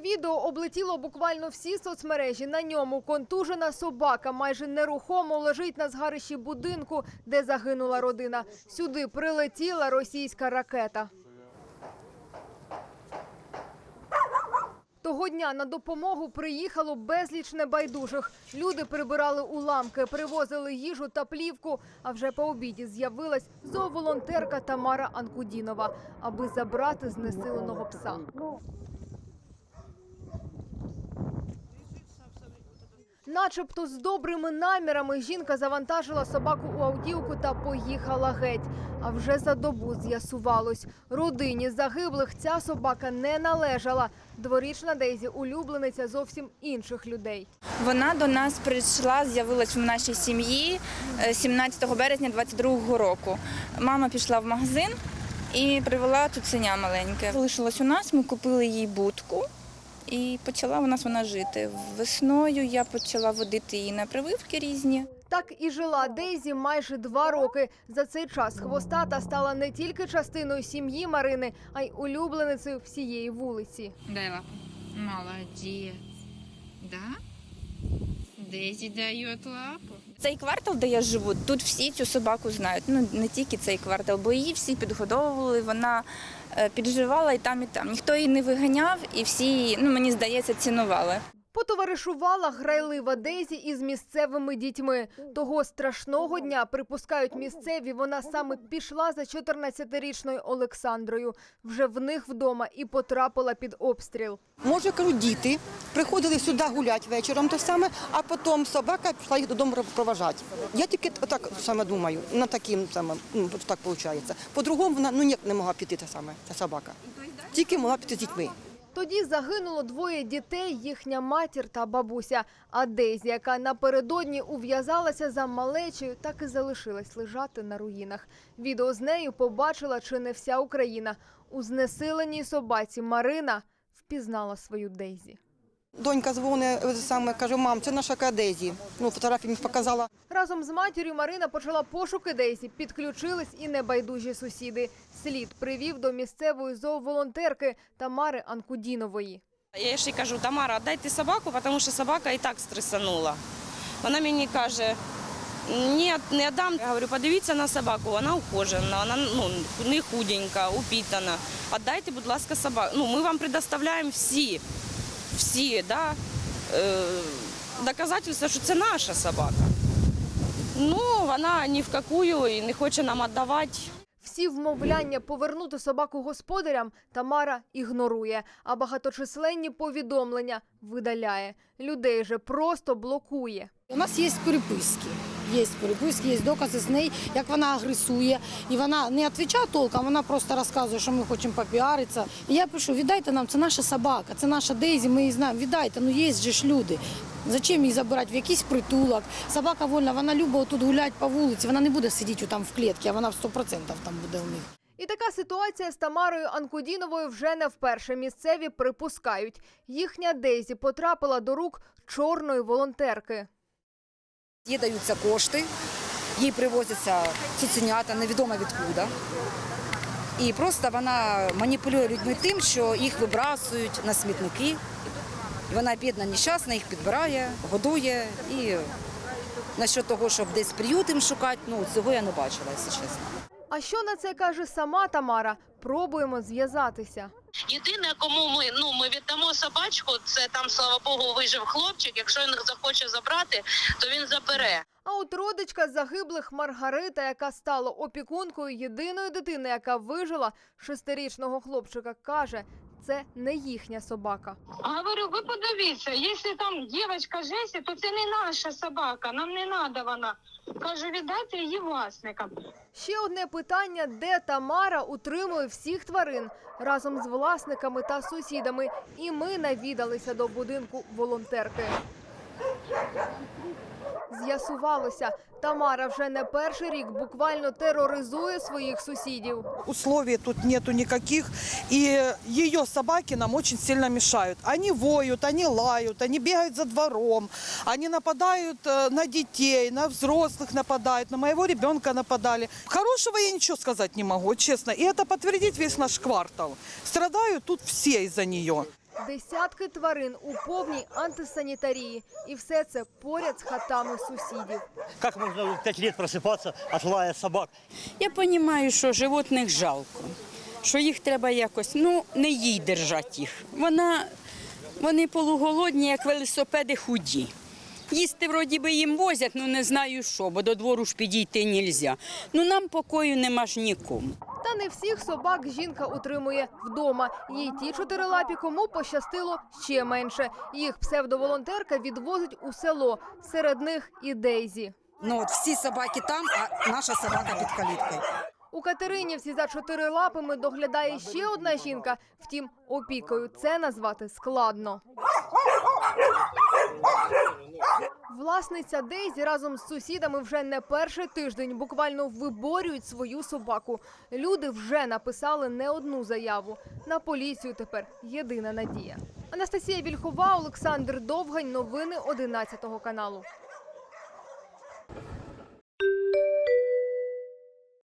відео облетіло буквально всі соцмережі. На ньому контужена собака майже нерухомо лежить на згарищі будинку, де загинула родина. Сюди прилетіла російська ракета. Того дня на допомогу приїхало безліч небайдужих. Люди прибирали уламки, привозили їжу та плівку. А вже по обіді з'явилась зооволонтерка Тамара Анкудінова, аби забрати знесиленого пса. Начебто з добрими намірами жінка завантажила собаку у автівку та поїхала геть. А вже за добу з'ясувалось, родині загиблих ця собака не належала. Дворічна Дейзі улюблениця зовсім інших людей. Вона до нас прийшла, з'явилась в нашій сім'ї е, 17 березня 22 року. Мама пішла в магазин і привела цуценя маленьке. Залишилась у нас, ми купили їй будку і почала у нас вона жити. Весною я почала водити її на прививки різні. Так і жила Дейзі майже два роки. За цей час хвостата стала не тільки частиною сім'ї Марини, а й улюбленицею всієї вулиці. Дева лапу. Молодець. Да? Дезі дають лапу. Цей квартал, де я живу, тут всі цю собаку знають. Ну не тільки цей квартал, бо її всі підгодовували. Вона е, підживала і там, і там. Ніхто її не виганяв, і всі ну мені здається, цінували. Потоваришувала грайлива Дейзі із місцевими дітьми. Того страшного дня, припускають місцеві, вона саме пішла за 14-річною Олександрою. Вже в них вдома і потрапила під обстріл. Може, кажу, діти приходили сюди гуляти вечором те саме, а потім собака пішла їх додому проважати. Я тільки так саме думаю, на таким саме, ну, так виходить. По-другому вона ну ніяк не могла піти та саме, ця собака. Тільки могла піти з дітьми. Тоді загинуло двоє дітей, їхня матір та бабуся. А Дейзі, яка напередодні ув'язалася за малечею, так і залишилась лежати на руїнах. Відео з нею побачила чи не вся Україна. У знесиленій собаці Марина впізнала свою Дейзі. Донька дзвонить е, саме, каже, мам, це наша кадезі. Ну, фотографію мені показала. Разом з матір'ю Марина почала пошуки Дейзі. Підключились і небайдужі сусіди. Слід привів до місцевої зооволонтерки Тамари Анкудінової. Я ще й кажу, Тамара, дайте собаку, тому що собака і так стресанула. Вона мені каже, ні, не дам. Я говорю, подивіться на собаку, вона ухожена, вона ну, не худенька, упітана. Отдайте, будь ласка, собаку. Ну, ми вам предоставляємо всі, всі, да, е, доказательства, що це наша собака. Ну, вона ні в какую і не хоче нам віддавати. Всі вмовляння повернути собаку господарям Тамара ігнорує, а багаточисленні повідомлення видаляє. Людей же просто блокує. У нас є переписки. Є переписки, є докази з нею, як вона агресує. І вона не відповідає толком, вона просто розказує, що ми хочемо попіаритися. І я пишу, віддайте нам, це наша собака, це наша Дейзі, ми її знаємо, віддайте, ну є ж люди. Зачем її забирати в якийсь притулок? Собака вольна, вона любить тут гуляти по вулиці, вона не буде сидіти там в клітці, а вона в 100% там буде у них. І така ситуація з Тамарою Анкудіновою вже не вперше. Місцеві припускають. Їхня Дейзі потрапила до рук чорної волонтерки. Їй даються кошти, їй привозяться цуценята, невідомо відкуда. І просто вона маніпулює людьми тим, що їх вибрасують на смітники. Вона бідна, нещасна, їх підбирає, годує. І насчет того, щоб десь приют їм шукати, ну цього я не бачила, якщо чесно. А що на це каже сама Тамара? Пробуємо зв'язатися. Єдине, кому ми ну ми віддамо собачку, це там слава Богу вижив хлопчик. Якщо він захоче забрати, то він забере. А от родичка загиблих Маргарита, яка стала опікункою єдиної дитини, яка вижила шестирічного хлопчика, каже, це не їхня собака. Говорю, ви подивіться, якщо там дівчинка Жесі, то це не наша собака, нам не треба вона. Кажу, віддайте її власникам. Ще одне питання: де Тамара утримує всіх тварин разом з власниками та сусідами. І ми навідалися до будинку волонтерки З'ясувалося, Тамара вже не перший рік буквально тероризує своїх сусідів. условий тут нету никаких, и ее собаки нам очень сильно мешают. Они воют, они лают, они бегают за двором, они нападают э, на детей, на взрослых нападают, на моего ребенка нападали. Хорошего я ничего сказать не могу, честно. И это подтвердить весь наш квартал. Страдают тут все из-за нее. Десятки тварин у повній антисанітарії. І все це поряд з хатами сусідів. Как можно в 5 лет просыпаться от лая собак? Я розумію, що животних жалко, що їх треба якось, ну, не їй держати їх. Вона, вони полуголодні, як велосипеди худі. Їсти вроді би їм возять, ну не знаю що, бо до двору ж підійти не можна. Ну нам покою нема ж нікому. Та не всіх собак жінка утримує вдома. Їй ті чотирилапі, кому пощастило ще менше. Їх псевдоволонтерка відвозить у село. Серед них і Дейзі. Ну от всі собаки там, а наша собака під каліткою. У Катеринівці за чотири лапами доглядає ще одна жінка. Втім, опікою це назвати складно. Власниця Дейзі разом з сусідами вже не перший тиждень буквально виборюють свою собаку. Люди вже написали не одну заяву. На поліцію тепер єдина надія. Анастасія Вільхова, Олександр Довгань. Новини 11 каналу.